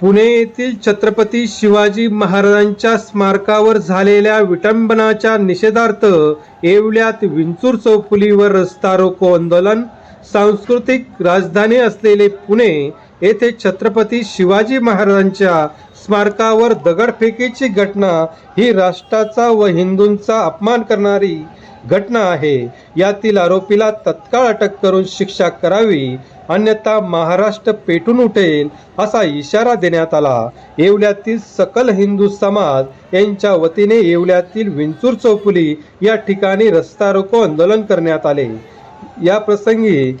पुणे येथील छत्रपती शिवाजी महाराजांच्या स्मारकावर झालेल्या विटंबनाच्या निषेधार्थ येवल्यात विंचूर चौफुलीवर रस्ता रोको आंदोलन. सांस्कृतिक राजधानी असलेले पुणे येथे छत्रपती शिवाजी महाराजांच्या स्मारकावर दगडफेकीची घटना ही राष्ट्राचा व हिंदूंचा अपमान करणारी घटना आहे. यातील आरोपीला तत्काळ अटक करून शिक्षा करावी अन्यथा महाराष्ट्र पेटून उठेल असा इशारा देण्यात आला. येवल्यातील सकल हिंदू समाज यांच्या वतीने येवल्यातील विंचूर चौफुली या ठिकाणी रस्ता रोको आंदोलन करण्यात आले. या प्रसंगी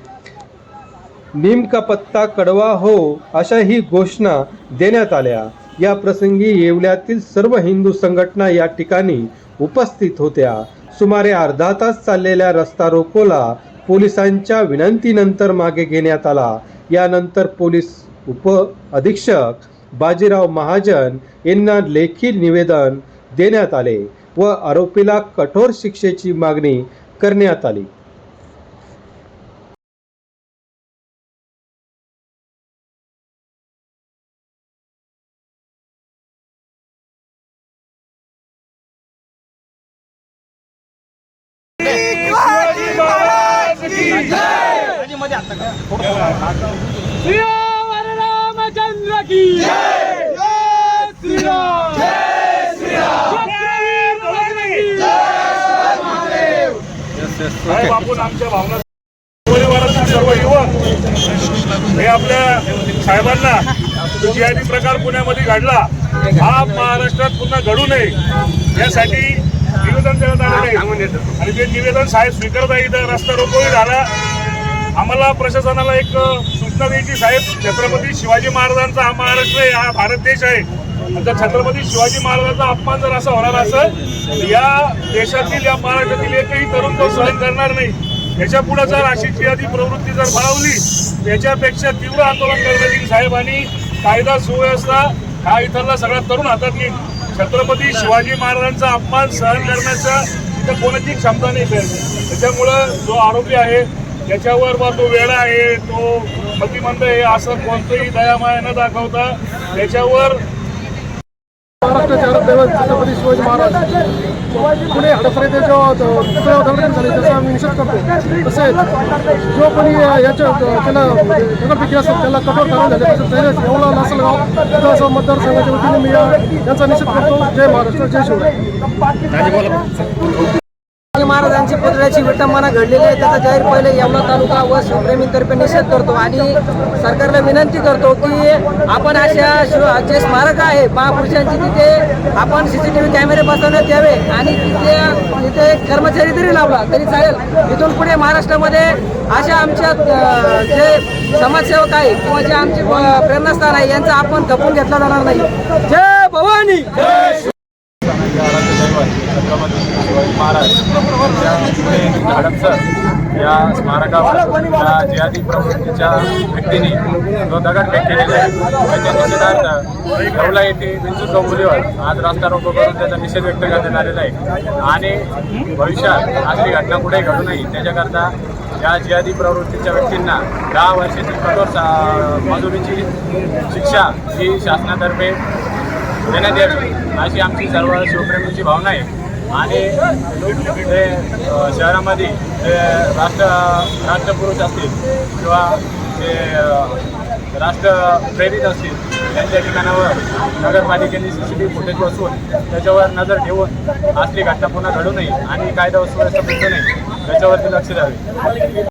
नीम का पत्ता कडवा हो अशा ही घोषणा देण्यात आल्या. या प्रसंगी येवल्यातील सर्व हिंदू संघटना या ठिकाणी उपस्थित होत्या. सुमारे अर्धा तास चाललेल्या रस्ता रोकोला पोलिसांच्या विनंतीनंतर मागे घेण्यात आला. यानंतर पोलीस उप अधीक्षक बाजीराव महाजन यांना लेखी निवेदन देण्यात आले व आरोपीला कठोर शिक्षेची मागणी करण्यात आली. रामचंद्र की आमच्या भावना सर्व युवक हे आपल्या साहेबांना जो प्रकार पुण्यामध्ये घडला हा महाराष्ट्रात पुन्हा घडू नये यासाठी निवेदन देण्यात आलेलं आहे आणि ते निवेदन साहेब स्वीकारत आहे इथं रस्ता रोकोही झाला. आम्हाला प्रशासनाला एक सूचना द्यायची साहेब. छत्रपती शिवाजी महाराजांचा हा महाराष्ट्र आहे हा भारत देश आहे. आणि त्या छत्रपती शिवाजी महाराजांचा अपमान जर असा होणार असेल तर या देशातील या महाराष्ट्रातील एकही तरुण तो सहन करणार नाही. याच्यापुढे जर अशी जिहादी प्रवृत्ती जर बळावली त्याच्यापेक्षा तीव्र आंदोलन करण्यात येईल साहेब. आणि कायदा सुव्यवस्था हा इथला सगळा तरुण हातात घेईल. छत्रपती शिवाजी महाराजांचा अपमान सहन करण्याचा तिथं कोणाची क्षमता नाही पाहिजे त्याच्यामुळं जो आरोपी आहे त्याच्यावर बा तो वेळा आहे तो मतिमंद आहे असं कोणतंही दयामाया न दाखवता त्याच्यावर महाराष्ट्राचे आराध्यदैवत छत्रपती शिवाजी महाराज. पुणे हडपरे जो दुसऱ्या उदाहरण झाले त्याचा आम्ही निषेध करतो. तसेच जो कोणी याच्या त्याला दगडफेकी असेल त्याला कठोर कारवाई झाली पाहिजे तसेच येवला लासलगाव विधानसभा मतदारसंघाच्या वतीने मी यांचा निषेध करतो. जय महाराष्ट्र जय शिवराय. शिवाजी महाराजांची पुतळ्याची विटंबना घडलेली आहे त्याचा जाहीर पहिले येवला तालुका व शिवप्रेमीतर्फे निषेध करतो. आणि सरकारला विनंती करतो की आपण अशा जे स्मारक आहे महापुरुषांची तिथे आपण सीसीटीव्ही कॅमेरे बसवण्यात यावे आणि तिथे तिथे एक कर्मचारी जरी लावला तरी चालेल. इथून पुढे महाराष्ट्रामध्ये अशा आमच्या जे समाजसेवक आहे किंवा जे आमचे प्रेरणास्थान आहे यांचा आपण खपून घेतला जाणार नाही. जय भवानी! शिवाजी महाराज यांच्या हडपसर या स्मारकावर या जिहादी प्रवृत्तीच्या व्यक्तीने जो दगडफेक केलेला आहे त्याच्या निषेधार्थ येवला येथे विंचू चौफुलीवर आज रस्ता रोको करून त्याचा निषेध व्यक्त करण्यात आलेला आहे. आणि भविष्यात अशी घटना कुठे घडू नये. त्याच्याकरता या जिहादी प्रवृत्तीच्या व्यक्तींना दहा वर्षाची कठोर मजुरीची शिक्षा ही शासनातर्फे देण्यात यावी अशी आमची सर्व शिवप्रेमींची भावना आहे. आणि ते शहरामध्ये जे राष्ट्र राष्ट्रपुरुष असतील किंवा ते राष्ट्रप्रेरित असतील त्यांच्या ठिकाणावर नगरपालिकेने C C T V footage असून त्याच्यावर नजर ठेवून असली घटना पुन्हा घडू नये आणि कायदा सुव्यवस्था बिघडू नये त्याच्यावरती लक्ष द्यावे.